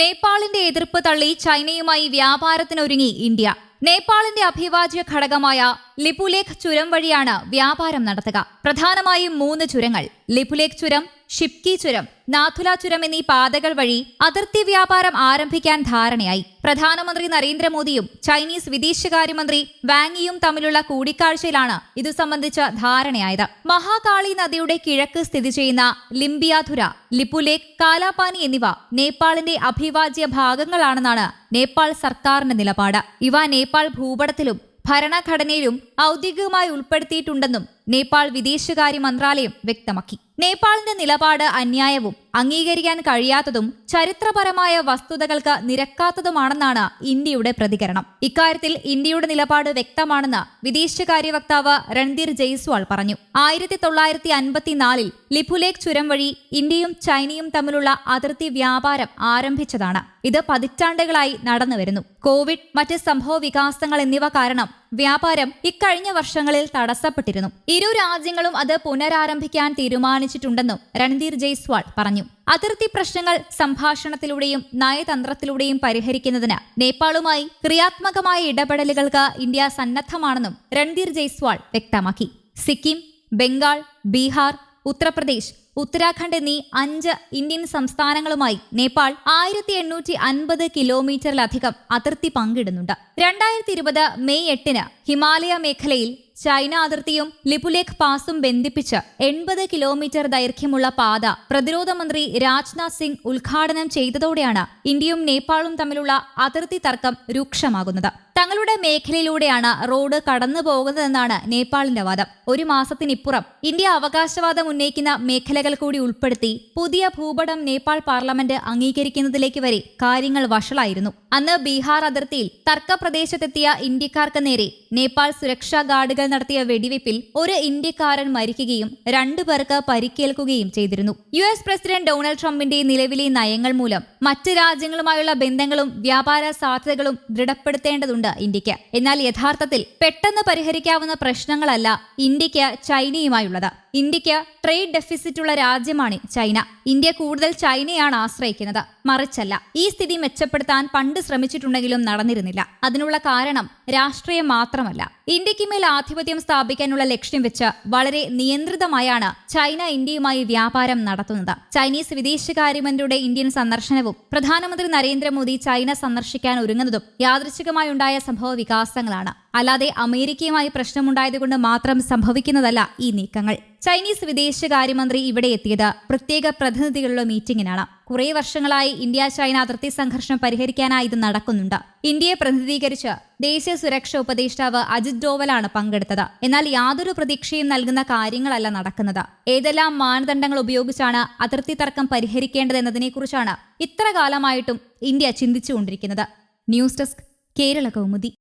നേപ്പാളിന്റെ എതിർപ്പ് തള്ളി ചൈനയുമായി വ്യാപാരത്തിനൊരുങ്ങി ഇന്ത്യ. നേപ്പാളിന്റെ അഭിവാജ്യ ഘടകമായ ലിപുലേഖ് ചുരം വഴിയാണ് വ്യാപാരം നടത്തുക. പ്രധാനമായും മൂന്ന് ചുരങ്ങൾ. ലിപുലേഖ് ചുരം ഷിപ്കി ചുരം നാഥുല ചുരം എന്നീ പാതകൾ വഴി അതിർത്തി വ്യാപാരം ആരംഭിക്കാൻ ധാരണയായി. പ്രധാനമന്ത്രി നരേന്ദ്രമോദിയും ചൈനീസ് വിദേശകാര്യമന്ത്രി വാങ്ങിയും തമ്മിലുള്ള കൂടിക്കാഴ്ചയിലാണ് ഇതു സംബന്ധിച്ച ധാരണയായത്. മഹാകാളി നദിയുടെ കിഴക്ക് സ്ഥിതി ചെയ്യുന്ന ലിംബിയാധുര ലിപുലേഖ് കാലാപാനി എന്നിവ നേപ്പാളിന്റെ അഭിവാജ്യ ഭാഗങ്ങളാണെന്നാണ് നേപ്പാൾ സർക്കാരിന്റെ നിലപാട്. ഇവ നേപ്പാൾ ഭൂപടത്തിലും ഭരണഘടനയിലും ഔദ്യോഗികമായി ഉൾപ്പെടുത്തിയിട്ടുണ്ടെന്നും നേപ്പാൾ വിദേശകാര്യ മന്ത്രാലയം വ്യക്തമാക്കി. നേപ്പാളിന്റെ നിലപാട് അന്യായവും അംഗീകരിക്കാൻ കഴിയാത്തതും ചരിത്രപരമായ വസ്തുതകൾക്ക് നിരക്കാത്തതുമാണെന്നാണ് ഇന്ത്യയുടെ പ്രതികരണം. ഇക്കാര്യത്തിൽ ഇന്ത്യയുടെ നിലപാട് വ്യക്തമാണെന്ന് വിദേശകാര്യ വക്താവ് രൺധീർ ജയ്സ്വാൾ പറഞ്ഞു. ആയിരത്തി തൊള്ളായിരത്തി അൻപത്തിനാലിൽ ലിപുലേഖ് ചുരം വഴി ഇന്ത്യയും ചൈനയും തമ്മിലുള്ള അതിർത്തി വ്യാപാരം ആരംഭിച്ചതാണ്. ഇത് പതിറ്റാണ്ടുകളായി നടന്നുവരുന്നു. കോവിഡ് മറ്റ് സംഭവ വികാസങ്ങൾ എന്നിവ കാരണം വ്യാപാരം ഇക്കഴിഞ്ഞ വർഷങ്ങളിൽ തടസ്സപ്പെട്ടിരുന്നു. ഇരു രാജ്യങ്ങളും അത് പുനരാരംഭിക്കാൻ തീരുമാനിച്ചിട്ടുണ്ടെന്നും രൺധീർ ജയ്സ്വാൾ പറഞ്ഞു. അതിർത്തി പ്രശ്നങ്ങൾ സംഭാഷണത്തിലൂടെയും നയതന്ത്രത്തിലൂടെയും പരിഹരിക്കുന്നതിന് നേപ്പാളുമായി ക്രിയാത്മകമായ ഇടപെടലുകൾക്ക് ഇന്ത്യ സന്നദ്ധമാണെന്നും രൺധീർ ജയ്സ്വാൾ വ്യക്തമാക്കി. സിക്കിം ബംഗാൾ ബീഹാർ ഉത്തർപ്രദേശ് ഉത്തരാഖണ്ഡ് എന്നീ അഞ്ച് ഇന്ത്യൻ സംസ്ഥാനങ്ങളുമായി നേപ്പാൾ ആയിരത്തി എണ്ണൂറ്റി അൻപത് കിലോമീറ്ററിലധികം അതിർത്തി പങ്കിടുന്നുണ്ട്. രണ്ടായിരത്തി ഇരുപത് മെയ് എട്ടിന് ഹിമാലയ മേഖലയിൽ ചൈന അതിർത്തിയും ലിപുലേഖ് പാസും ബന്ധിപ്പിച്ച് എൺപത് കിലോമീറ്റർ ദൈർഘ്യമുള്ള പാത പ്രതിരോധ മന്ത്രി രാജ്നാഥ് സിംഗ് ഉദ്ഘാടനം ചെയ്തതോടെയാണ് ഇന്ത്യയും നേപ്പാളും തമ്മിലുള്ള അതിർത്തി തർക്കം രൂക്ഷമാകുന്നത്. തങ്ങളുടെ മേഖലയിലൂടെയാണ് റോഡ് കടന്നു പോകുന്നതെന്നാണ് നേപ്പാളിന്റെ വാദം. ഒരു മാസത്തിനിപ്പുറം ഇന്ത്യ അവകാശവാദം ഉന്നയിക്കുന്ന മേഖലകൾ കൂടി ഉൾപ്പെടുത്തി പുതിയ ഭൂപടം നേപ്പാൾ പാർലമെന്റ് അംഗീകരിക്കുന്നതിലേക്ക് വരെ കാര്യങ്ങൾ വഷളായിരുന്നു. അന്ന് ബീഹാർ അതിർത്തിയിൽ തർക്ക പ്രദേശത്തെത്തിയ ഇന്ത്യക്കാർക്ക് നേരെ നേപ്പാൾ സുരക്ഷാ ഗാർഡുകൾ നടത്തിയ വെടിവെപ്പിൽ ഒരു ഇന്ത്യക്കാരൻ മരിക്കുകയും രണ്ടു പേർക്ക് പരിക്കേൽക്കുകയും ചെയ്തിരുന്നു. യു എസ് പ്രസിഡന്റ് ഡൊണാൾഡ് ട്രംപിന്റെ നിലവിലെ നയങ്ങൾ മൂലം മറ്റ് രാജ്യങ്ങളുമായുള്ള ബന്ധങ്ങളും വ്യാപാര സാധ്യതകളും ദൃഢപ്പെടുത്തേണ്ടതുണ്ട് ഇന്ത്യയ്ക്ക് എന്നാൽ യഥാർത്ഥത്തിൽ പെട്ടെന്ന് പരിഹരിക്കാവുന്ന പ്രശ്നങ്ങളല്ല ഇന്ത്യയ്ക്ക് ചൈനയുമായുള്ളത്. ഇന്ത്യയ്ക്ക് ട്രേഡ് ഡെഫിസിറ്റുള്ള രാജ്യമാണ് ചൈന. ഇന്ത്യ കൂടുതൽ ചൈനയാണ് ആശ്രയിക്കുന്നത്. മറിച്ചല്ല ഈ സ്ഥിതി മെച്ചപ്പെടുത്താൻ പണ്ട് ശ്രമിച്ചിട്ടുണ്ടെങ്കിലും നടന്നിരുന്നില്ല. അതിനുള്ള കാരണം രാഷ്ട്രീയം മാത്രമല്ല. ഇന്ത്യയ്ക്ക് മേൽ ആധിപത്യം സ്ഥാപിക്കാനുള്ള ലക്ഷ്യം വെച്ച് വളരെ നിയന്ത്രിതമായാണ് ചൈന ഇന്ത്യയുമായി വ്യാപാരം നടത്തുന്നത്. ചൈനീസ് വിദേശകാര്യമന്ത്രിയുടെ ഇന്ത്യൻ സന്ദർശനവും പ്രധാനമന്ത്രി നരേന്ദ്രമോദി ചൈന സന്ദർശിക്കാൻ ഒരുങ്ങുന്നതും യാദൃശികമായുണ്ടായ സംഭവ വികാസങ്ങളാണ്. അല്ലാതെ അമേരിക്കയുമായി പ്രശ്നമുണ്ടായതുകൊണ്ട് മാത്രം സംഭവിക്കുന്നതല്ല ഈ നീക്കങ്ങൾ. ചൈനീസ് വിദേശകാര്യമന്ത്രി ഇവിടെ എത്തിയത് പ്രത്യേക പ്രതിനിധികളുടെ മീറ്റിംഗിനാണ് കുറേ വർഷങ്ങളായി ഇന്ത്യ ചൈന അതിർത്തി സംഘർഷം പരിഹരിക്കാനായി ഇത് നടക്കുന്നുണ്ട്. ഇന്ത്യയെ പ്രതിനിധീകരിച്ച് ദേശീയ സുരക്ഷാ ഉപദേഷ്ടാവ് അജിത് ഡോവലാണ് പങ്കെടുത്തത്. എന്നാൽ യാതൊരു പ്രതീക്ഷയും നൽകുന്ന കാര്യങ്ങളല്ല നടക്കുന്നത്. ഏതെല്ലാം മാനദണ്ഡങ്ങൾ ഉപയോഗിച്ചാണ് അതിർത്തി തർക്കം പരിഹരിക്കേണ്ടതെന്നതിനെക്കുറിച്ചാണ് ഇത്ര കാലമായിട്ടും India ചിന്തിച്ചുകൊണ്ടിരിക്കുന്നത്. News desk Kerala Kaumudi.